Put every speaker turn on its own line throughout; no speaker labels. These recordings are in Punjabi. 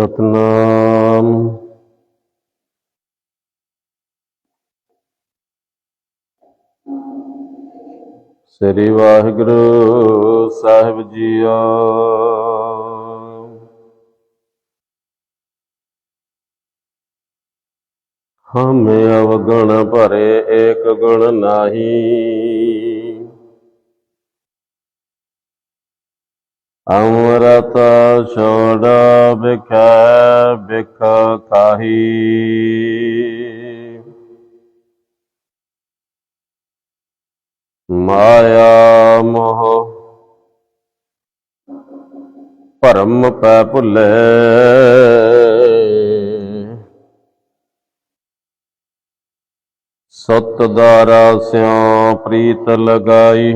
ਸਤਨਾਮ। ਸ੍ਰੀ ਵਾਹਿਗੁਰੂ ਸਾਹਿਬ ਜੀਓ। ਹਮੇ ਅਵਗਣ ਭਰੇ ਏਕ ਗੁਣ ਨਾਹੀ। ਅਮਰਤ ਛੋੜ ਬਿਖੈ ਬਿਖ ਖਾਹੀ ਮਾਇਆ ਮੋਹ ਭਰਮ ਪੈ ਭੁੱਲੇ। ਸਤ ਦਾਰਾ ਸਿਉ ਪ੍ਰੀਤ ਲਗਾਈ।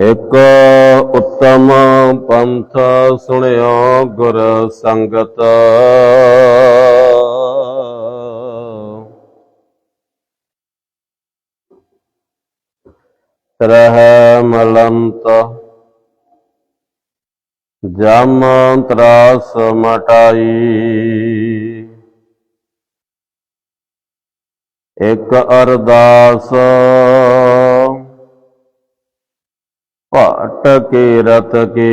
ਇਕ ਉੱਤਮ ਪੰਥ ਸੁਣਿਓ ਗੁਰ ਸੰਗਤ। ਤਰਹ ਮਲੰਤ ਜਮ ਤਰਾਸ ਮਟਾਈ। ਇਕ ਅਰਦਾਸ ਭਟ ਕੇ, ਰਤ ਕੇ।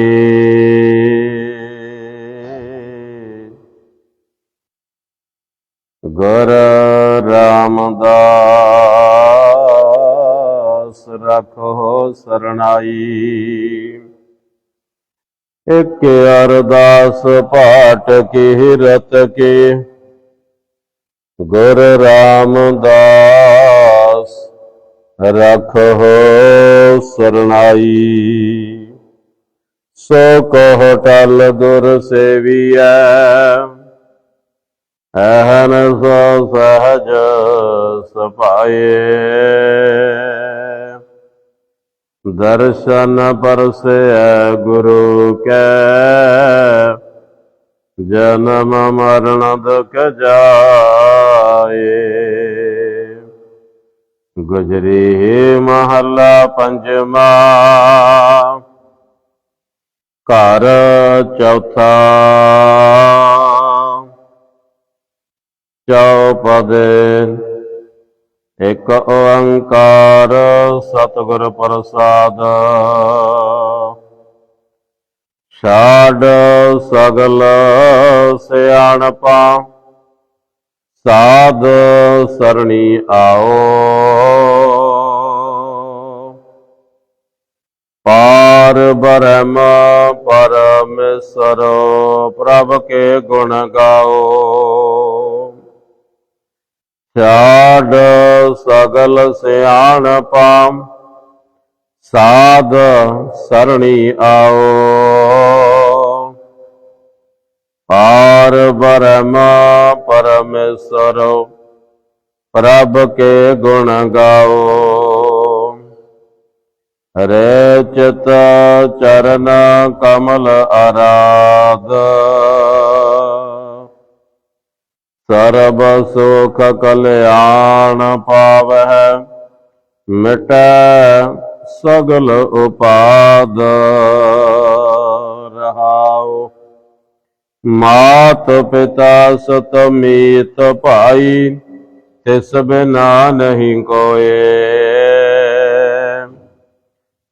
ਗੁਰ ਰਾਮਦਾਸ ਰਖੋ ਸਰਣਾਈ। ਇਕ ਅਰਦਾਸ ਭਾਟ ਕੇ, ਰਤ ਕੇ। ਗੁਰ ਰਾਮਦਾਸ ਰਖੋ ਸਰਣਾਈ। ਸੋ ਕਹ ਟਲ ਦੁਰ ਸੇਵੀਐ, ਅਹਨ ਸੋ ਸਹਜ ਸਪਾਏ। ਦਰਸ਼ਨ ਪਰਸੈ ਗੁਰੂ ਕੈ, ਜਨਮ ਮਰਨ ਦੁਖ ਜਾਏ। ਗੁਜਰੀ ਮਹੱਲਾ ਪੰਜਵਾ। ਘਰ ਚੌਥਾ। ਚੌਪਦ ਇੱਕ ਓੰਕਾਰ ਸਤਿਗੁਰ ਪ੍ਰਸਾਦ। ਛਾੜ ਸਗਲ ਸਿਆਣਪਾ ਸਾਧ ਸਰਣੀ ਆਓ। ਪਾਰ ਬ੍ਰਹਮ ਪਰਮੇਸ਼ਰ, ਪ੍ਰਭ ਕੇ ਗੁਣ ਗਾਓ। ਛਾੜ ਸਗਲ ਸਿਆਣਪਾ ਸਾਧ ਸਰਣੀ ਆਓ। ਪਾਰ ਬ੍ਰਹਮ ਪਰਮੇਸ਼ਰ, ਪ੍ਰਭ ਕੇ ਗੁਣ ਗਾਓ। ਹਰੇ ਚਿਤ ਚਰਨ ਕਮਲ ਅਰਾਧ ਸਰਬ ਸੁਖ ਕਲਿਆਣ ਪਾਵਹਿ, ਮਿਟੈ ਸਗਲ ਉਪਾਦ। ਰਹਾਉ, ਮਾਤ ਪਿਤਾ ਸਤ ਮੀਤ ਭਾਈ, ਤਿਸ ਬਿਨਾ ਨਹੀਂ ਕੋਏ।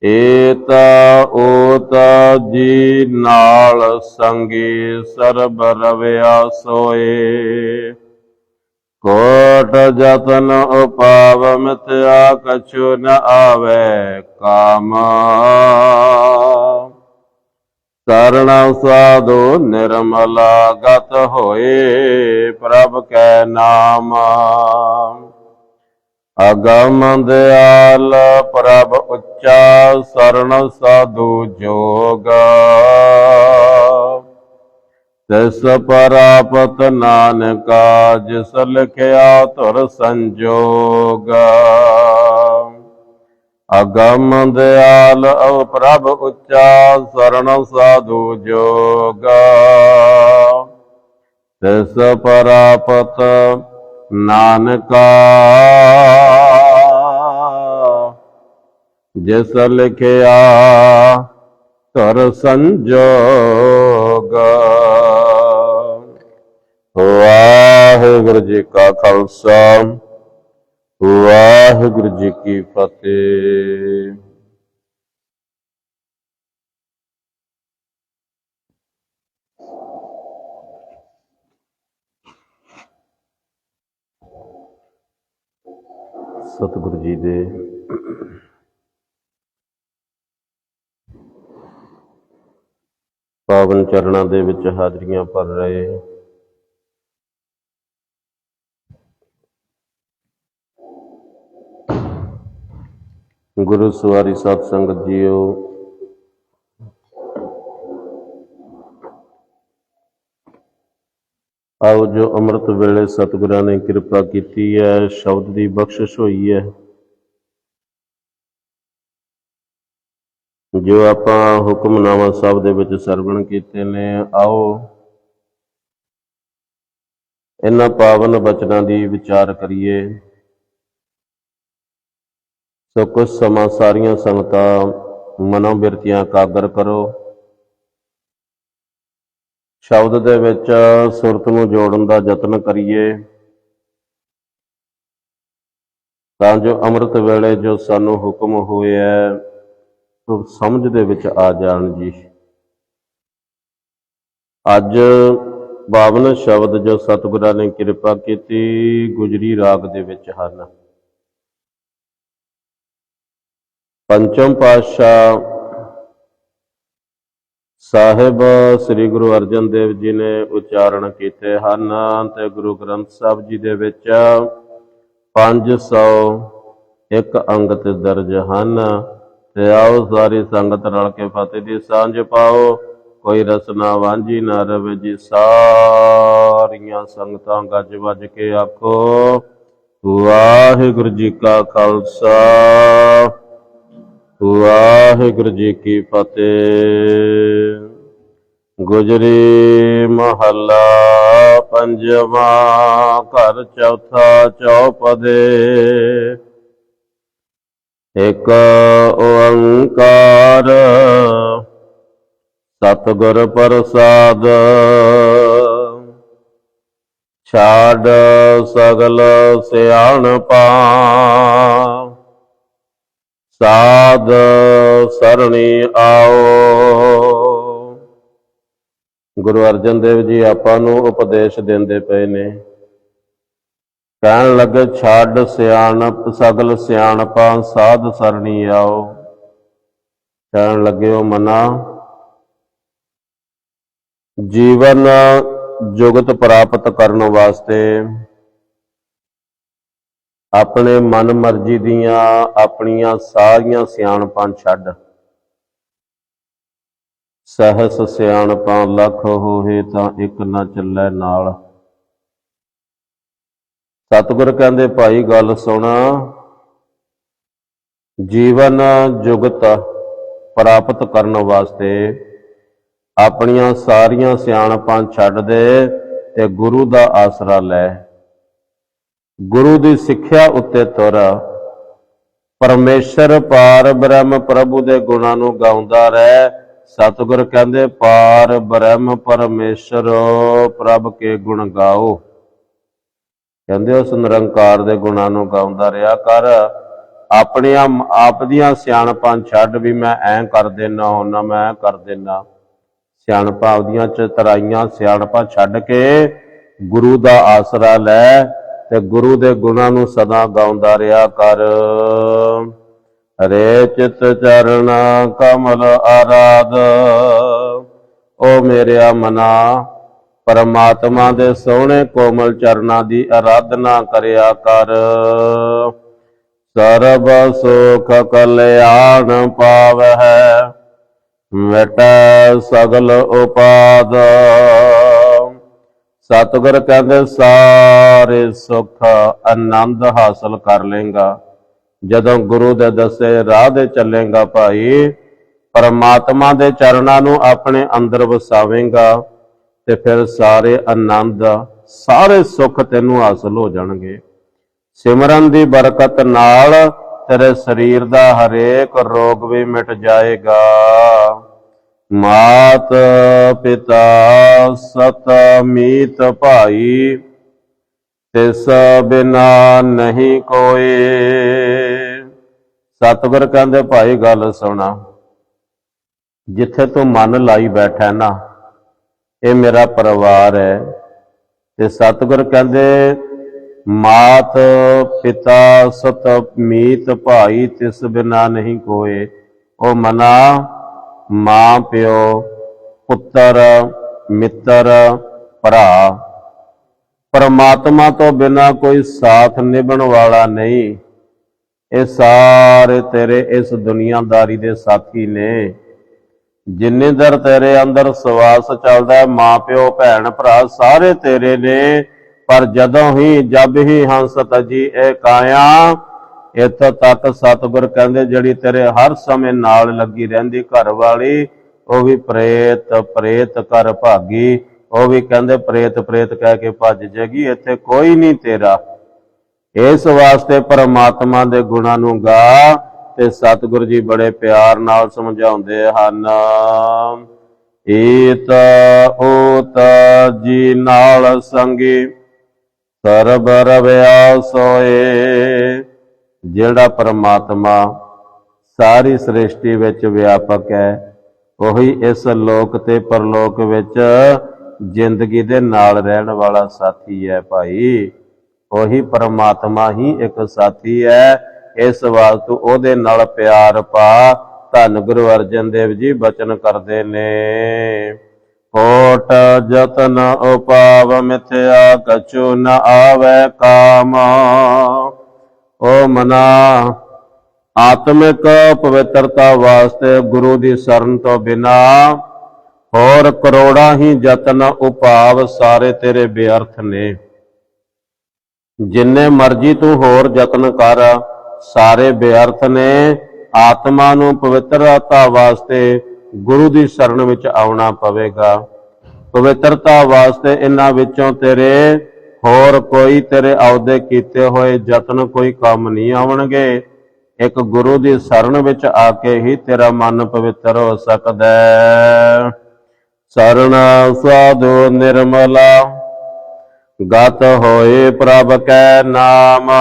ਏਤਾ ਓਤਾ ਜੀ ਨਾਲ ਸੰਗੀ ਸਰਬ ਰਵਿਆ ਸੋਏ। ਕੋਟ ਜਤਨ ਉਪਾਵ ਮਿਥਿਆ ਕਛੁ ਨ ਆਵੇ ਕਾਮ। ਸਰਣ ਸਾਧੂ ਨਿਰਮਲਾ ਗਤ ਹੋਏ ਪ੍ਰਭ ਕੈ ਨਾਮ। ਅਗਮ ਦਿਆਲ ਪ੍ਰਭ ਉੱਚਾ ਸਰਣ ਸਾਧੂ ਜੋਗ। ਤਿਸ ਪਰਾਪਤ ਨਾਨਕਾ ਜਿਸ ਲਿਖਿਆ ਧੁਰ ਸੰਜੋਗ। ਅਗਮ ਦਿਆਲ ਅਵ ਪ੍ਰਭ ਉੱਚਾ ਸਰਣ ਸਾਧੂ ਜੋਗ। ਤਿਸ ਪਰਾਪਤ ਨਾਨਕਾ। ਜਿਸ ਲਿਖਿਆ ਧਰ ਸੰਜੋਗ। ਵਾਹਿਗੁਰੂ ਜੀ ਕਾ ਖਾਲਸਾ। ਵਾਹਿਗੁਰੂ ਜੀ ਕੀ ਫਤਿਹ। ਸਤਿਗੁਰੂ ਜੀ ਦੇ ਪਾਵਨ ਚਰਨਾਂ ਦੇ ਵਿੱਚ ਹਾਜ਼ਰੀਆਂ ਭਰ ਰਹੇ। ਗੁਰੂ ਸਵਾਰੀ ਸਾਧ ਸੰਗਤ ਜੀਓ ਆਓ ਜੋ ਅੰਮ੍ਰਿਤ ਵੇਲੇ ਸਤਿਗੁਰਾਂ ਨੇ ਕਿਰਪਾ ਕੀਤੀ ਹੈ, ਸ਼ਬਦ ਦੀ ਬਖਸ਼ਿਸ਼ ਹੋਈ ਹੈ। ਜੋ ਆਪਾਂ ਹੁਕਮਨਾਮਾ ਸਾਹਿਬ ਦੇ ਵਿੱਚ ਸਰਵਣ ਕੀਤੇ ਨੇ, ਆਓ ਇਹਨਾਂ ਪਾਵਨ ਬਚਨਾਂ ਦੀ ਵਿਚਾਰ ਕਰੀਏ। ਸੋ ਕੁਝ ਸਮਾਂ ਸਾਰੀਆਂ ਸੰਗਤਾਂ ਮਨੋਬਿਰਤੀਆਂ ਕਾਗਰ ਕਰੋ। ਸ਼ਬਦ ਦੇ ਵਿੱਚ ਸੁਰਤ ਨੂੰ ਜੋੜਨ ਦਾ ਯਤਨ ਕਰੀਏ। ਤਾਂ ਜੋ ਅੰਮ੍ਰਿਤ ਵੇਲੇ ਜੋ ਸਾਨੂੰ ਹੁਕਮ ਹੋਇਆ ਉਹ ਸਮਝ ਦੇ ਵਿੱਚ ਆ ਜਾਣ ਜੀ। ਅੱਜ ਬਾਵਨ ਸ਼ਬਦ ਜੋ ਸਤਿਗੁਰਾਂ ਨੇ ਕਿਰਪਾ ਕੀਤੀ, ਗੁਜਰੀ ਰਾਗ ਦੇ ਵਿੱਚ ਹਨ। ਪੰਚਮ ਪਾਤਸ਼ਾਹ ਸਾਹਿਬ, ਸ੍ਰੀ ਗੁਰੂ ਅਰਜਨ ਦੇਵ ਜੀ ਨੇ ਉਚਾਰਨ ਕੀਤੇ ਹਨ ਤੇ ਗੁਰੂ ਗ੍ਰੰਥ ਸਾਹਿਬ ਜੀ ਦੇ ਵਿੱਚ 500 ਇੱਕ ਅੰਗਤ ਦਰਜ ਹਨ। ਤੇ ਆਓ ਸਾਰੀ ਸੰਗਤ ਰਲ ਕੇ ਫਤਿਹ ਦੀ ਸਾਂਝ ਪਾਓ। ਕੋਈ ਰਸਨਾ ਵਾਂਝੀ ਨਾ ਰਵੇ ਜੀ, ਸਾਰੀਆਂ ਸੰਗਤਾਂ ਗੱਜ ਵੱਜ ਕੇ ਆਖੋ, ਵਾਹਿਗੁਰੂ ਜੀ ਕਾ ਖਾਲਸਾ। ਵਾਹਿਗੁਰੂ ਜੀ ਕੀ ਫਤਿਹ। ਗੁਜਰੀ ਮਹੱਲਾ ਪੰਜਵਾਂ, ਘਰ ਚੌਥਾ ਚੌਪਦੇ। ਇਕ ਓੰਕਾਰ ਸਤਿਗੁਰ ਪ੍ਰਸਾਦ। ਛਾੜ ਸਗਲ ਸਿਆਣਪਾ ਸਾਧ ਸਰਣੀ ਆਓ। ਗੁਰੂ ਅਰਜਨ ਦੇਵ ਜੀ ਆਪਾਂ ਨੂੰ ਉਪਦੇਸ਼ ਦਿੰਦੇ ਪਏ ਨੇ, ਕਹਿਣ ਲੱਗੇ, ਛੱਡ ਸਿਆਣਪ, ਸਗਲ ਸਿਆਣਪਾਂ, ਸਾਧ ਸਰਣੀ ਆਓ। ਕਹਿਣ ਲੱਗੇ ਉਹ ਮਨਾ, ਜੀਵਨ ਜੁਗਤ ਪ੍ਰਾਪਤ ਕਰਨ ਵਾਸਤੇ ਆਪਣੇ ਮਨ ਮਰਜ਼ੀ ਦੀਆਂ ਆਪਣੀਆਂ ਸਾਰੀਆਂ ਸਿਆਣਪਾਂ ਛੱਡ। ਸਹਸ ਸਿਆਣਪਾਂ ਲੱਖ ਹੋਏ ਤਾਂ ਇੱਕ ਨਾ ਚੱਲੇ ਨਾਲ। ਸਤਿਗੁਰ ਕਹਿੰਦੇ, ਭਾਈ, ਗੱਲ ਸੁਣ। ਜੀਵਨ ਜੁਗਤ ਪ੍ਰਾਪਤ ਕਰਨ ਵਾਸਤੇ ਆਪਣੀਆਂ ਸਾਰੀਆਂ ਸਿਆਣਪਾਂ ਛੱਡ ਦੇ ਤੇ ਗੁਰੂ ਦਾ ਆਸਰਾ ਲੈ। ਗੁਰੂ ਦੀ ਸਿੱਖਿਆ ਉੱਤੇ ਤੁਰ। ਪਰਮੇਸ਼ਰ ਪਾਰ ਬ੍ਰਹਮ ਪ੍ਰਭੂ ਦੇ ਗੁਣਾਂ ਨੂੰ ਗਾਉਂਦਾ ਰਹਿ। ਸਤਿਗੁਰ ਕਹਿੰਦੇ, ਪਾਰ ਬ੍ਰਹਮ ਪਰਮੇਸ਼ਰ, ਪ੍ਰਭ ਕੇ ਗੁਣ ਗਾਓ। ਕਹਿੰਦੇ, ਉਸ ਨਿਰੰਕਾਰ ਦੇ ਗੁਣਾਂ ਨੂੰ ਗਾਉਂਦਾ ਰਿਹਾ ਕਰ। ਆਪਣੀਆਂ, ਆਪ ਦੀਆਂ ਸਿਆਣਪਾਂ ਛੱਡ ਵੀ ਮੈਂ ਐਂ ਕਰ ਦੇਣਾ ਹੁੰਨਾ ਮੈਂ ਕਰ ਦੇਣਾ ਸਿਆਣਪਾਂ ਆਪਦੀਆਂ ਚਤਰਾਈਆਂ ਸਿਆਣਪਾਂ ਛੱਡ ਕੇ ਗੁਰੂ ਦਾ ਆਸਰਾ ਲੈ। ਤੇ ਗੁਰੂ ਦੇ ਗੁਣਾਂ ਨੂੰ ਸਦਾ ਗਾਉਂਦਾ ਰਿਹਾ ਕਰ। ਰੇ ਚਿਤ ਚਰਨ ਕਮਲ ਆਰਾਧ, ਓ ਮੇਰਿਆ ਮਨਾ ਪਰਮਾਤਮਾ ਦੇ ਸੋਹਣੇ ਕੋਮਲ ਚਰਨਾਂ ਦੀ ਆਰਾਧਨਾ ਕਰਿਆ ਕਰ। ਸਰਬ ਸੁਖ ਕਲਿਆਣ ਪਾਵਹਿ, ਮਿਟੈ ਸਗਲ ਉਪਾਦ। ਸਤਿਗੁਰ ਕਹਿੰਦੇ ਸਾਰੇ ਸੁੱਖ ਆਨੰਦ ਹਾਸਲ ਕਰ ਲੇਗਾ ਜਦੋਂ ਗੁਰੂ ਦੇ ਦੱਸੇ ਰਾਹ ਦੇ ਚੱਲੇਗਾ ਭਾਈ, ਪਰਮਾਤਮਾ ਦੇ ਚਰਨਾਂ ਨੂੰ ਆਪਣੇ ਅੰਦਰ ਵਸਾਵੇਂਗਾ ਤੇ ਫਿਰ ਸਾਰੇ ਆਨੰਦ, ਸਾਰੇ ਸੁੱਖ ਤੈਨੂੰ ਹਾਸਲ ਹੋ ਜਾਣਗੇ। ਸਿਮਰਨ ਦੀ ਬਰਕਤ ਨਾਲ ਤੇਰੇ ਸਰੀਰ ਦਾ ਹਰੇਕ ਰੋਗ ਵੀ ਮਿਟ ਜਾਏਗਾ। ਮਾਤ ਪਿਤਾ ਸਤ ਮੀਤ ਭਾਈ, ਤਿਸ ਬਿਨਾ ਨਹੀਂ ਕੋਏ ਸਤਿਗੁਰ ਕਹਿੰਦੇ, ਭਾਈ, ਗੱਲ ਸੁਣਾ। ਜਿੱਥੇ ਤੂੰ ਮਨ ਲਾਈ ਬੈਠਾ ਨਾ, ਇਹ ਮੇਰਾ ਪਰਿਵਾਰ ਹੈ। ਤੇ ਸਤਿਗੁਰ ਕਹਿੰਦੇ, ਮਾਤ ਪਿਤਾ ਸਤ ਮੀਤ ਭਾਈ, ਤਿਸ ਬਿਨਾ ਨਹੀਂ ਕੋਏ ਉਹ ਮਨਾ ਮਾਂ, ਪਿਓ, ਪੁੱਤਰ, ਮਿੱਤਰ, ਭਰਾ। ਪਰਮਾਤਮਾ ਤੋਂ ਬਿਨਾ ਕੋਈ ਸਾਥ ਨਿਭਣ ਵਾਲਾ ਨਹੀਂ। ਇਹ ਸਾਰੇ ਤੇਰੇ ਇਸ ਦੁਨੀਆਦਾਰੀ ਦੇ ਸਾਥੀ ਨੇ। ਜਿੰਨੇ ਦਰ ਤੇਰੇ ਅੰਦਰ ਸਵਾਸ ਚੱਲਦਾ ਹੈ, ਮਾਂ, ਪਿਓ, ਭੈਣ, ਭਰਾ ਸਾਰੇ ਤੇਰੇ ਨੇ। ਪਰ ਜਦੋਂ ਹੀ ਜਬ ਹੀ ਹੰਸ ਤਜੀ, ਇਹ ਕਾਇਆ ਇੱਥੋਂ ਤੱਕ ਸਤਿਗੁਰ ਕਹਿੰਦੇ, ਜਿਹੜੀ ਤੇਰੇ ਹਰ ਸਮੇਂ ਨਾਲ ਲੱਗੀ ਰਹਿੰਦੀ ਘਰ ਵਾਲੀ, ਉਹ ਵੀ ਪ੍ਰੇਤ ਪ੍ਰੇਤ ਕਰ ਭਾਗੀ। ਉਹ ਵੀ ਕਹਿੰਦੇ, ਪ੍ਰੇਤ ਪ੍ਰੇਤ ਕਹਿ ਕੇ ਭੱਜ ਜੇਗੀ, ਇੱਥੇ ਕੋਈ ਨਹੀਂ ਤੇਰਾ। ਇਸ ਵਾਸਤੇ ਪਰਮਾਤਮਾ ਦੇ ਗੁਣਾਂ ਨੂੰ ਗਾ ਤੇ ਸਤਿਗੁਰ ਜੀ ਬੜੇ ਪਿਆਰ ਨਾਲ ਸਮਝਾਉਂਦੇ ਹਨ। ਏਤ ਓਤ ਜੀ ਨਾਲ ਸੰਗੀ, ਸਰਬ ਰਵਿਆ ਸੋਏ। ਜਿਹੜਾ ਪਰਮਾਤਮਾ ਸਾਰੀ ਸ੍ਰਿਸ਼ਟੀ ਵਿੱਚ ਵਿਆਪਕ ਹੈ, ਉਹੀ ਇਸ ਲੋਕ ਤੇ ਪਰਲੋਕ ਵਿੱਚ ਜ਼ਿੰਦਗੀ ਦੇ ਨਾਲ ਰਹਿਣ ਵਾਲਾ ਸਾਥੀ ਹੈ ਭਾਈ। ਉਹੀ ਪਰਮਾਤਮਾ ਹੀ ਇੱਕ ਸਾਥੀ ਹੈ। ਇਸ ਵਾਸਤੇ ਉਹਦੇ ਨਾਲ ਪਿਆਰ ਪਾ। ਧੰਨ ਗੁਰੂ ਅਰਜਨ ਦੇਵ ਜੀ, ਬਚਨ ਕਰਦੇ ਨੇ। ਕੋਟ ਜਤਨ ਉਪਾਵ, ਮਿਥਿਆ ਕਛੂ ਨ ਆਵੇ ਕਾਮ। ਓ ਮਨਾ, ਆਤਮਿਕ ਪਵਿੱਤਰਤਾ ਵਾਸਤੇ ਗੁਰੂ ਦੀ ਸ਼ਰਨ ਤੋਂ ਬਿਨਾ ਹੋਰ ਕਰੋੜਾਂ ਹੀ ਯਤਨ ਉਪਾਵ ਸਾਰੇ ਤੇਰੇ ਬੇਅਰਥ ਨੇ। ਜਿੰਨੇ ਮਰਜ਼ੀ ਤੂੰ ਹੋਰ ਯਤਨ ਕਰ, ਸਾਰੇ ਬੇਅਰਥ ਨੇ। ਆਤਮਾ ਨੂੰ ਪਵਿੱਤਰਤਾ ਵਾਸਤੇ ਗੁਰੂ ਦੀ ਸ਼ਰਨ ਵਿੱਚ ਆਉਣਾ ਪਵੇਗਾ। ਪਵਿੱਤਰਤਾ ਵਾਸਤੇ ਇਹਨਾਂ ਵਿੱਚੋਂ ਤੇਰੇ ਹੋਰ ਕੋਈ ਤੇਰੇ ਅਹੁਦੇ ਕੀਤੇ ਹੋਏ ਯਤਨ ਕੋਈ ਕੰਮ ਨਹੀਂ ਆਉਣਗੇ। ਇੱਕ ਗੁਰੂ ਦੀ ਸ਼ਰਨ ਵਿੱਚ ਆ ਕੇ ਹੀ ਤੇਰਾ ਮਨ ਪਵਿੱਤਰ ਹੋ ਸਕਦਾ ਹੈ। ਸਰਣ ਸਾਧੂ ਨਿਰਮਲਾ, ਗਤ ਹੋਏ ਪ੍ਰਭ ਕੈ ਨਾਮ।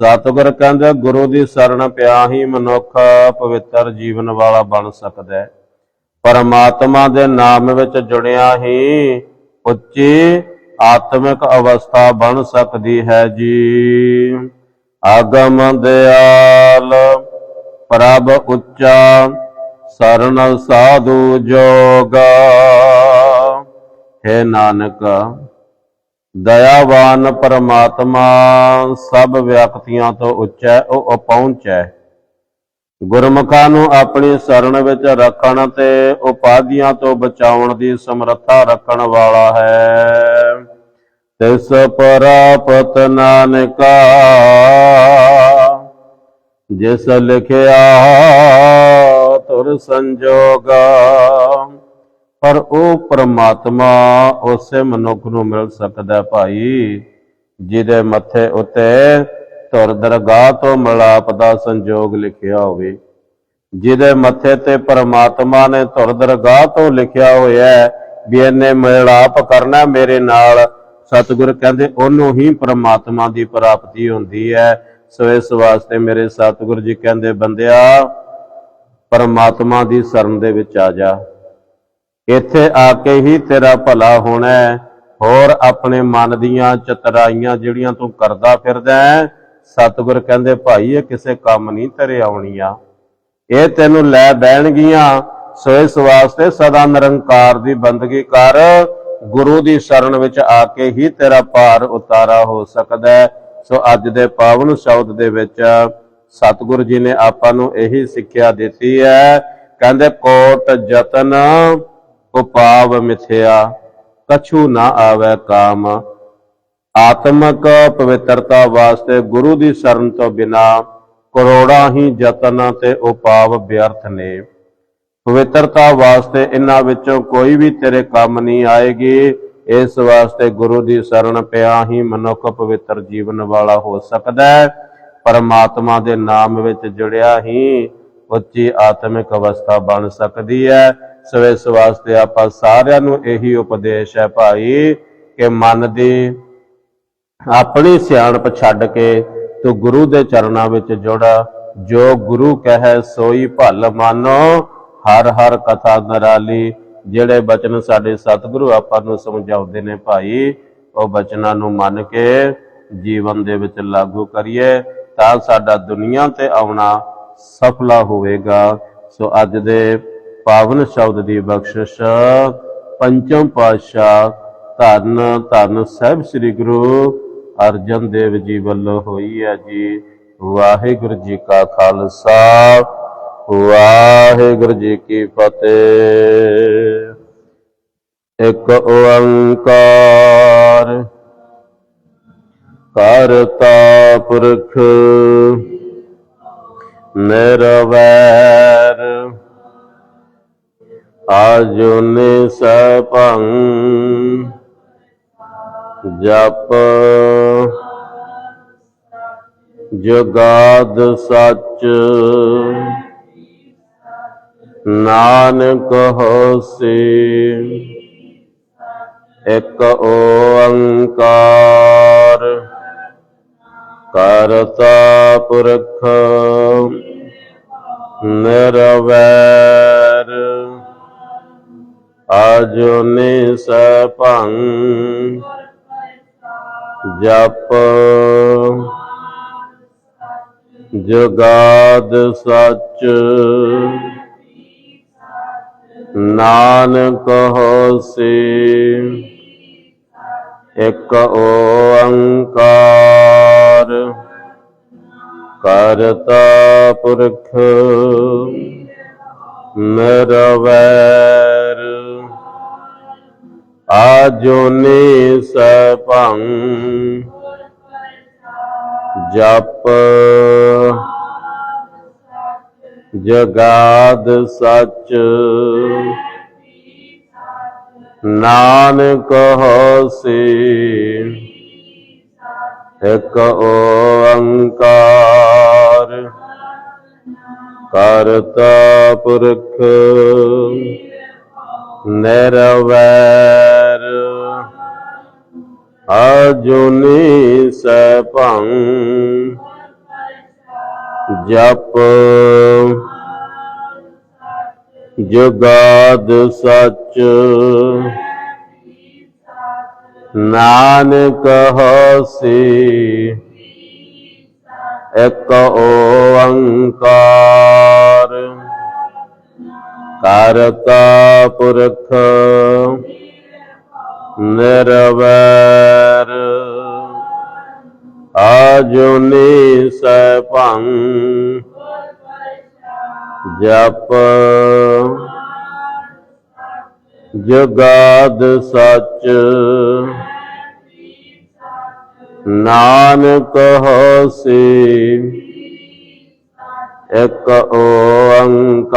ਸਤਿਗੁਰ ਕਹਿੰਦੇ, ਗੁਰੂ ਦੀ ਸ਼ਰਨ ਪਿਆ ਹੀ ਮਨੁੱਖ ਪਵਿੱਤਰ ਜੀਵਨ ਵਾਲਾ ਬਣ ਸਕਦਾ ਹੈ। ਪਰਮਾਤਮਾ ਦੇ ਨਾਮ ਵਿੱਚ ਜੁੜਿਆ ਹੀ ਉੱਚੀ ਆਤਮਿਕ ਅਵਸਥਾ ਬਣ ਸਕਦੀ ਹੈ ਜੀ। ਆਗਮ ਦਿਆਲ ਪ੍ਰਭ ਉੱਚਾ ਸਰਣ ਸਾਧੂ ਜੋਗਾ। ਹੈ ਨਾਨਕ ਦਇਆਵਾਨ ਪਰਮਾਤਮਾ ਸਭ ਵਿਅਕਤੀਆਂ ਤੋਂ ਉੱਚਾ ਹੈ, ਉਹ ਅਪਹੁੰਚ। ਹੈ ਗੁਰਮੁਖਾਂ ਨੂੰ ਆਪਣੀ ਸ਼ਰਨ ਵਿੱਚ ਰੱਖਣ ਤੇ ਉਪਾਧੀਆਂ ਤੋਂ ਬਚਾਉਣ ਦੀ ਸਮਰੱਥਾ ਰੱਖਣ ਵਾਲਾ ਹੈ। ਤਿਸ ਪਰਾਪਤ ਨਾਨਕਾ, ਜਿਸ ਲਿਖਿਆ ਤੁਰ ਸੰਜੋਗਾ, ਪਰ ਉਹ ਪ੍ਰਮਾਤਮਾ ਉਸੇ ਮਨੁੱਖ ਨੂੰ ਮਿਲ ਸਕਦਾ ਭਾਈ, ਜਿਹਦੇ ਮੱਥੇ ਉਤੇ ਤੁਰ ਦਰਗਾਹ ਤੋਂ ਮਿਲਾਪ ਦਾ ਸੰਜੋਗ ਲਿਖਿਆ ਹੋਵੇ। ਜਿਹਦੇ ਮੱਥੇ ਤੇ ਪ੍ਰਮਾਤਮਾ ਨੇ ਤੁਰ ਦਰਗਾਹ ਤੋਂ ਲਿਖਿਆ ਹੋਇਆ ਵੀ ਇਹਨੇ ਮਿਲਾਪ ਕਰਨਾ ਮੇਰੇ ਨਾਲ ਸਤਿਗੁਰ ਕਹਿੰਦੇ, ਉਹਨੂੰ ਹੀ ਪਰਮਾਤਮਾ ਦੀ ਪ੍ਰਾਪਤੀ ਹੁੰਦੀ ਹੈ। ਸੋ ਇਸ ਵਾਸਤੇ ਮੇਰੇ ਸਤਿਗੁਰ ਜੀ ਕਹਿੰਦੇ, ਬੰਦਿਆ, ਪਰਮਾਤਮਾ ਦੀ ਸ਼ਰਨ ਦੇ ਵਿੱਚ ਆ ਜਾ। ਇੱਥੇ ਆ ਕੇ ਹੀ ਤੇਰਾ ਭਲਾ ਹੋਣਾ ਹੈ। ਹੋਰ ਆਪਣੇ ਮਨ ਦੀਆਂ ਚਤਰਾਈਆਂ ਜਿਹੜੀਆਂ ਤੂੰ ਕਰਦਾ ਫਿਰਦਾ ਸਤਿਗੁਰ ਕਹਿੰਦੇ, ਭਾਈ, ਇਹ ਕਿਸੇ ਕੰਮ ਨਹੀਂ ਤੇਰੇ ਆਉਣੀਆਂ। ਇਹ ਤੈਨੂੰ ਲੈ ਬਹਿਣਗੀਆਂ। ਸੋ ਇਸ ਵਾਸਤੇ ਸਦਾ ਨਿਰੰਕਾਰ ਦੀ ਬੰਦਗੀ ਕਰ। ਗੁਰੂ ਦੀ ਸ਼ਰਨ ਵਿੱਚ ਆ ਕੇ ਹੀ ਤੇਰਾ ਭਾਰ ਉਤਾਰਾ ਹੋ ਸਕਦਾ ਹੈ। ਸੋ ਅੱਜ ਦੇ ਪਾਵਨ ਸ਼ਬਦ ਦੇ ਵਿੱਚ ਸਤਿਗੁਰੂ ਜੀ ਨੇ ਆਪਾਂ ਨੂੰ ਇਹੀ ਸਿੱਖਿਆ ਦਿੱਤੀ ਹੈ। ਕਹਿੰਦੇ, ਕੋਟ ਯਤਨ, ਉਪਾਵ ਮਿਥਿਆ, ਕਛੂ ਨਾ ਆਵੇ ਕਾਮ। ਆਤਮਕ ਪਵਿੱਤਰਤਾ ਵਾਸਤੇ ਗੁਰੂ ਦੀ ਸ਼ਰਨ ਤੋਂ ਬਿਨਾ ਕਰੋੜਾਂ ਹੀ ਯਤਨਾਂ ਤੇ ਉਪਾਵ ਵਿਅਰਥ ਨੇ। ਪਵਿੱਤਰਤਾ ਵਾਸਤੇ ਇਹਨਾਂ ਵਿੱਚੋਂ ਕੋਈ ਵੀ ਤੇਰੇ ਕੰਮ ਨਹੀਂ ਆਏਗੀ। ਇਸ ਵਾਸਤੇ ਗੁਰੂ ਦੀ ਸ਼ਰਨ ਪਿਆ ਹੀ ਮਨੁੱਖ ਪਵਿੱਤਰ ਜੀਵਨ ਵਾਲਾ ਹੋ ਸਕਦਾ ਹੈ। ਪਰਮਾਤਮਾ ਦੇ ਨਾਮ ਵਿੱਚ ਜੁੜਿਆ ਹੀ ਉੱਚੀ ਆਤਮਿਕ ਅਵਸਥਾ ਬਣ ਸਕਦੀ ਹੈ। ਸੋ ਇਸ ਵਾਸਤੇ ਆਪਾਂ ਸਾਰਿਆਂ ਨੂੰ ਇਹੀ ਉਪਦੇਸ਼ ਹੈ ਭਾਈ ਕਿ ਮਨ ਦੀ ਆਪਣੀ ਸਿਆਣਪ ਛੱਡ ਕੇ ਤੂੰ ਗੁਰੂ ਦੇ ਚਰਨਾਂ ਵਿੱਚ ਜੁੜ। ਜੋ ਗੁਰੂ ਕਹੈ, ਸੋਈ ਭਲ ਮਾਨੋ। ਹਰ ਹਰ ਕਥਾ ਨਰਾਲੀ, ਜਿਹੜੇ ਬਚਨ ਸਾਡੇ ਸਤਿਗੁਰੂ ਆਪਾਂ ਨੂੰ ਸਮਝਾਉਂਦੇ ਨੇ ਭਾਈ, ਉਹ ਬਚਨਾਂ ਨੂੰ ਮੰਨ ਕੇ ਜੀਵਨ ਦੇ ਵਿੱਚ ਲਾਗੂ ਕਰੀਏ, ਤਾਂ ਸਾਡਾ ਦੁਨੀਆ ਤੇ ਆਉਣਾ ਸਫਲਾ ਹੋਵੇਗਾ। ਸੋ ਅੱਜ ਦੇ ਪਾਵਨ ਸ਼ਬਦ ਦੀ ਬਖਸ਼ਿਸ਼, ਪੰਚਮ ਪਾਤਸ਼ਾਹ ਧੰਨ ਧੰਨ ਸਾਹਿਬ ਸ੍ਰੀ ਗੁਰੂ ਅਰਜਨ ਦੇਵ ਜੀ ਵੱਲੋਂ ਹੋਈ ਹੈ ਜੀ। ਵਾਹਿਗੁਰੂ ਜੀ ਕਾ ਖਾਲਸਾ। ਵਾਹਿਗੁਰੂ ਜੀ ਕੀ ਫਤਿਹ। ਇੱਕ ਓੰਕਾਰ ਕਰਤਾ ਪੁਰਖ ਨਿਰਵੈਰ। ਆਜੁਨੇ ਸਭੰ ਜਪ ਜਗਾਦ ਸੱਚ। ਨਾਨਕ ਹੋਸੀ। ਇੱਕ ਓੰਕਾਰ ਕਰਤਾ ਪੁਰਖ ਨਿਰਵੈਰ। ਆਜੁਨੇ ਸਭੰ ਜਪ ਜਗਾਦ ਸੱਚ ਨਾਨਕ ਹੋਸੀ। ਇੱਕ ਓੰਕਾਰ ਕਰਤਾ ਪੁਰਖ ਨਿਰਵੈਰ। ਆਜੋਨੀ ਸਭੰ ਜਪ ਜਗਾਦ ਸੱਚ। ਨਾਨਕ ਹੋਸੀ ਇੱਕ ਓੰਕਾਰ। ਕਰਤਾ ਪੁਰਖ ਨਿਰਵੈਰ ਆਜੁਨੀ ਸਭੰ ਜਪ ਜਗਾਦ ਸਚ। ਨਾਨਕ ਹੋਸੀ ਇੱਕ ਓੰਕਾਰ। ਕਰਤਾ ਪੁਰਖ ਨਿਰਵੈਰ। ਆਜੁਨੀ ਸਭੰ ਜਪ ਜਗਾਦ ਸੱਚ ਨਾਨਕ ਹੋਸੀ ਇੱਕ ਓੰਕਾਰ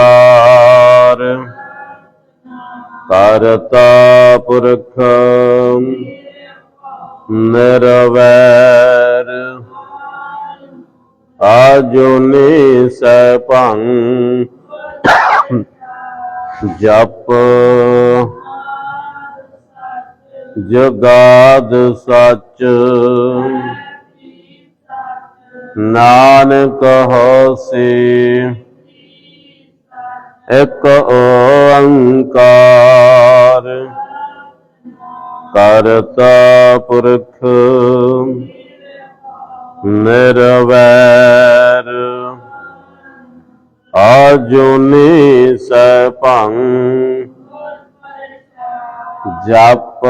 ਕਰਤਾ ਪੁਰਖ ਨਿਰਵੈਰ ਆਜੁਨੀ ਸਭੰ ਜਪ ਜਗਾਦ ਸੱਚ। ਨਾਨਕ ਹੋਸੀ ਇੱਕ ਓੰਕਾਰ। ਕਰਤਾ ਪੁਰਖ ਨਿਰਵੈਰ। ਆਜੁਨੀ ਸਭੰ ਜਪ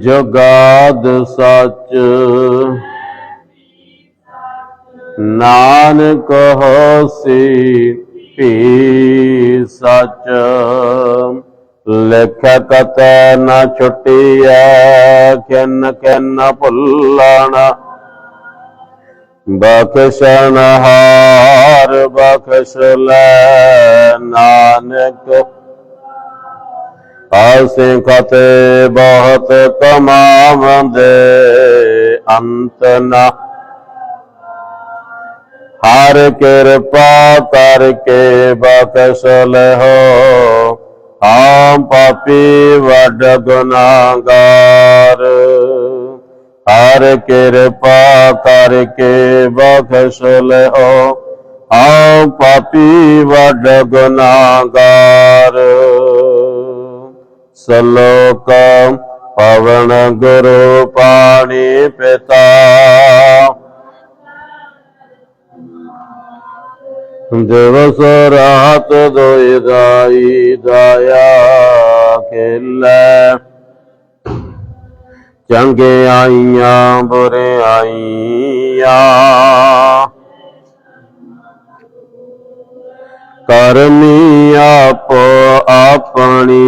ਜਗਾਦ ਸਚ। ਨਾਨਕ ਹੋਸੀ ਭੀ ਸਚ। ਲਿਖ ਕਤ ਨਾ ਛੁਟੀਐ ਕਿਨ ਕਿਨ ਭੁੱਲਣਾ। ਬਖਸ਼ਣ ਹਾਰ ਬਖਸ਼ ਲੈ ਨਾਨਕ। ਆਸੇ ਕਤੇ ਬਹੁਤ ਕਮਾਵੰਦੇ ਅੰਤ ਨਾ। ਹਰ ਕਿਰਪਾ ਕਰਕੇ ਬਖਸ਼ ਲਹੋ ਆਮ ਪਾਪੀ ਵੱਡ ਗੁਨਾਹਗਾਰ। ਹਰ ਕਿਰਪਾ ਕਰਕੇ ਬਖਸ਼ ਲਹੋ ਆਮ ਪਾਪੀ ਵੱਡ ਗੁਨਾਹਗਾਰ। ਸਲੋਕ ਪਵਨ ਗੁਰੂ ਪਾਣੀ ਪਿਤਾ। ਦਿਵਸ ਰਾਤ ਦੋਇ ਦਾਈ ਦਾਇਆ ਖੇਲੇ ਚੰਗੇ ਆਈਆਂ, ਬੁਰੇ ਆਈਆਂ। ਕਰਮੀ ਆਪ ਆਪਣੀ।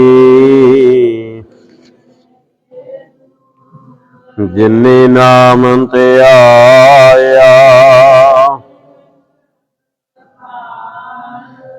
ਜਿਨੇ ਨਾਮ ਤੇ ਆਇਆ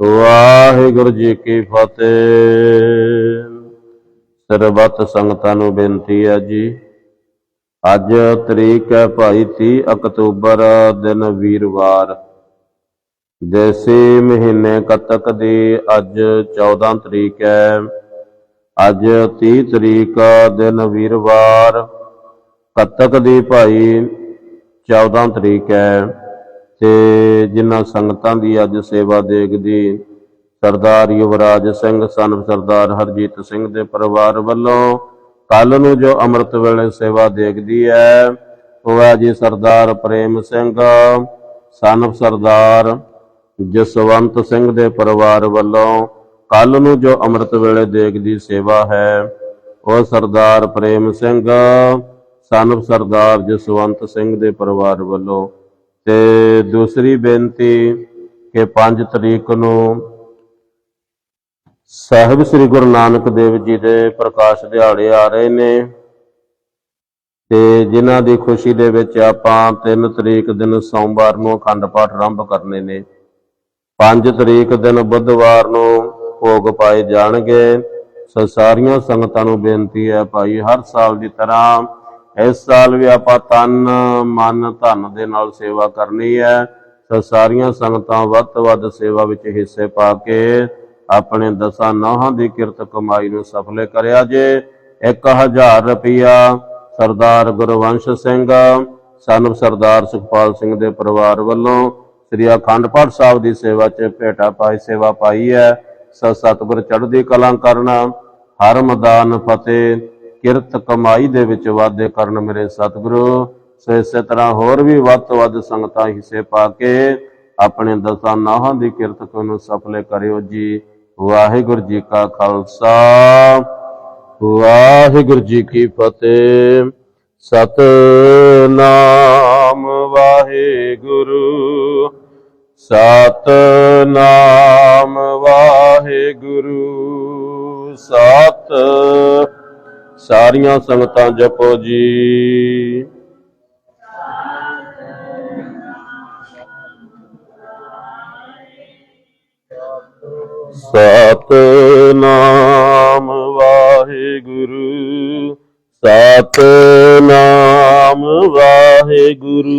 ਵਾਹਿਗੁਰੂ ਜੀ ਕੀ ਫਤਿਹ। ਸਰਬੱਤ ਸੰਗਤਾਂ ਨੂੰ ਬੇਨਤੀ ਹੈ ਜੀ, ਅੱਜ ਤਰੀਕ ਹੈ ਭਾਈ 30 ਅਕਤੂਬਰ, ਦਿਨ ਵੀਰਵਾਰ, ਦੇਸੀ ਮਹੀਨੇ ਕੱਤਕ ਦੀ ਅੱਜ 14 ਤਰੀਕ ਹੈ। ਅੱਜ 30 ਤਰੀਕ, ਦਿਨ ਵੀਰਵਾਰ, ਕੱਤਕ ਦੀ ਭਾਈ 14 ਤਰੀਕ ਹੈ ਤੇ ਜਿਨ੍ਹਾਂ ਸੰਗਤਾਂ ਦੀ ਅੱਜ ਸੇਵਾ ਦੇਖਦੀ, ਸਰਦਾਰ ਯੁਵਰਾਜ ਸਿੰਘ ਸਨ, ਸਰਦਾਰ ਹਰਜੀਤ ਸਿੰਘ ਦੇ ਪਰਿਵਾਰ ਵੱਲੋਂ ਕੱਲ ਨੂੰ ਜੋ ਅੰਮ੍ਰਿਤ ਵੇਲੇ ਸੇਵਾ ਦੇਖਦੀ ਹੈ, ਉਹ ਹੈ ਜੀ ਸਰਦਾਰ ਪ੍ਰੇਮ ਸਿੰਘ, ਸਨ, ਸਰਦਾਰ ਜਸਵੰਤ ਸਿੰਘ ਦੇ ਪਰਿਵਾਰ ਵੱਲੋਂ ਕੱਲ ਨੂੰ ਜੋ ਅੰਮ੍ਰਿਤ ਵੇਲੇ ਦੇਖਦੀ ਸੇਵਾ ਹੈ, ਉਹ ਸਰਦਾਰ ਪ੍ਰੇਮ ਸਿੰਘ, ਸਨ, ਸਰਦਾਰ ਜਸਵੰਤ ਸਿੰਘ ਦੇ ਪਰਿਵਾਰ ਵੱਲੋਂ ਤੇ ਦੂਸਰੀ ਬੇਨਤੀ ਕਿ 5 ਤਰੀਕ ਨੂੰ ਸਾਹਿਬ ਸ੍ਰੀ ਗੁਰੂ ਨਾਨਕ ਦੇਵ ਜੀ ਦੇ ਪ੍ਰਕਾਸ਼ ਦਿਹਾੜੇ ਆ ਰਹੇ ਨੇ ਤੇ ਜਿਨ੍ਹਾਂ ਦੀ ਖੁਸ਼ੀ ਦੇ ਵਿੱਚ ਆਪਾਂ 3 ਤਰੀਕ ਦਿਨ ਸੋਮਵਾਰ ਨੂੰ ਅਖੰਡ ਪਾਠ ਆਰੰਭ ਕਰਨੇ ਨੇ। 5 ਤਰੀਕ ਦਿਨ ਬੁੱਧਵਾਰ ਨੂੰ ਭੋਗ ਪਾਏ ਜਾਣਗੇ। ਸੋ ਸਾਰੀਆਂ ਸੰਗਤਾਂ ਨੂੰ ਬੇਨਤੀ ਹੈ ਭਾਈ ਹਰ ਸਾਲ ਦੀ ਤਰ੍ਹਾਂ ਇਸ ਸਾਲ ਵੀ ਆਪਾਂ ਤਨ, ਮਨ, ਧਨ ਦੇ ਨਾਲ ਸੇਵਾ ਕਰਨੀ ਹੈ। ਸੋ ਸਾਰੀਆਂ ਸੰਗਤਾਂ ਵੱਧ ਤੋਂ ਵੱਧ ਸੇਵਾ ਵਿੱਚ ਹਿੱਸੇ ਪਾ ਕੇ ਆਪਣੇ ਦਸਾਂ ਨੌਹਾਂ ਦੀ ਕਿਰਤ ਕਮਾਈ ਨੂੰ ਸਫਲੇ ਕਰਿਆ ਜੇ। 1000 ਰੁਪਇਆ ਸਰਦਾਰ ਗੁਰਵੰਸ਼ ਸਿੰਘ, ਸਨ ਸਰਦਾਰ ਸੁਖਪਾਲ ਸਿੰਘ ਦੇ ਪਰਿਵਾਰ ਵੱਲੋਂ ਸ੍ਰੀ ਅਖੰਡ ਪਾਠ ਸਾਹਿਬ ਦੀ ਸੇਵਾ 'ਚ ਭੇਟਾ ਪਾਈ, ਸੇਵਾ ਪਾਈ ਹੈ। ਸੋ ਸਤਿਗੁਰ ਚੜ੍ਹਦੀ ਕਲਾ ਕਰਨਾ, ਹਰ ਮੈਦਾਨ ਫਤਿਹ। ਕਿਰਤ ਕਮਾਈ ਦੇ ਵਿੱਚ ਵਾਧੇ ਕਰਨ ਮੇਰੇ ਸਤਿਗੁਰੂ। ਸੋ ਇਸੇ ਤਰ੍ਹਾਂ ਹੋਰ ਵੀ ਵੱਧ ਤੋਂ ਵੱਧ ਸੰਗਤਾਂ ਹਿੱਸੇ ਪਾ ਕੇ ਆਪਣੇ ਦਸਾਂ ਨਾਹਾਂ ਦੀ ਕਿਰਤ ਨੂੰ ਸਫਲੇ ਕਰਿਓ ਜੀ। ਵਾਹਿਗੁਰੂ ਜੀ ਕਾ ਖਾਲਸਾ। ਵਾਹਿਗੁਰੂ ਜੀ ਕੀ ਫਤਿਹ। ਸਤਨਾਮ ਵਾਹਿਗੁਰੂ। ਸਤਨਾਮ ਵਾਹਿਗੁਰੂ। ਸਤ ਸਾਰੀਆਂ ਸੰਗਤਾਂ ਜਪੋ ਜੀ। ਸਤ ਨਾਮ ਵਾਹਿਗੁਰੂ ਸਤਨਾਮ ਵਾਹਿਗੁਰੂ।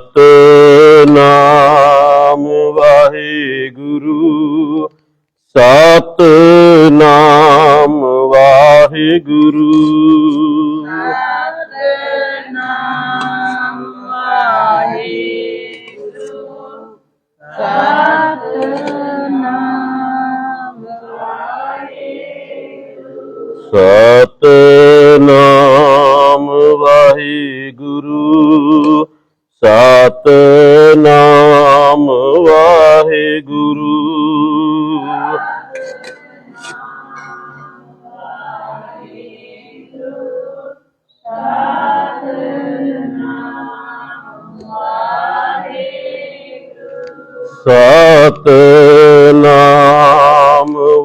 ਸਤਨਾਮ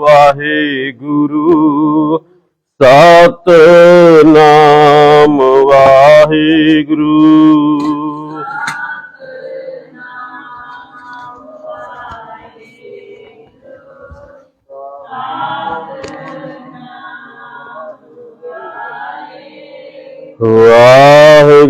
ਵਾਹਿਗੁਰੂ ਸਤ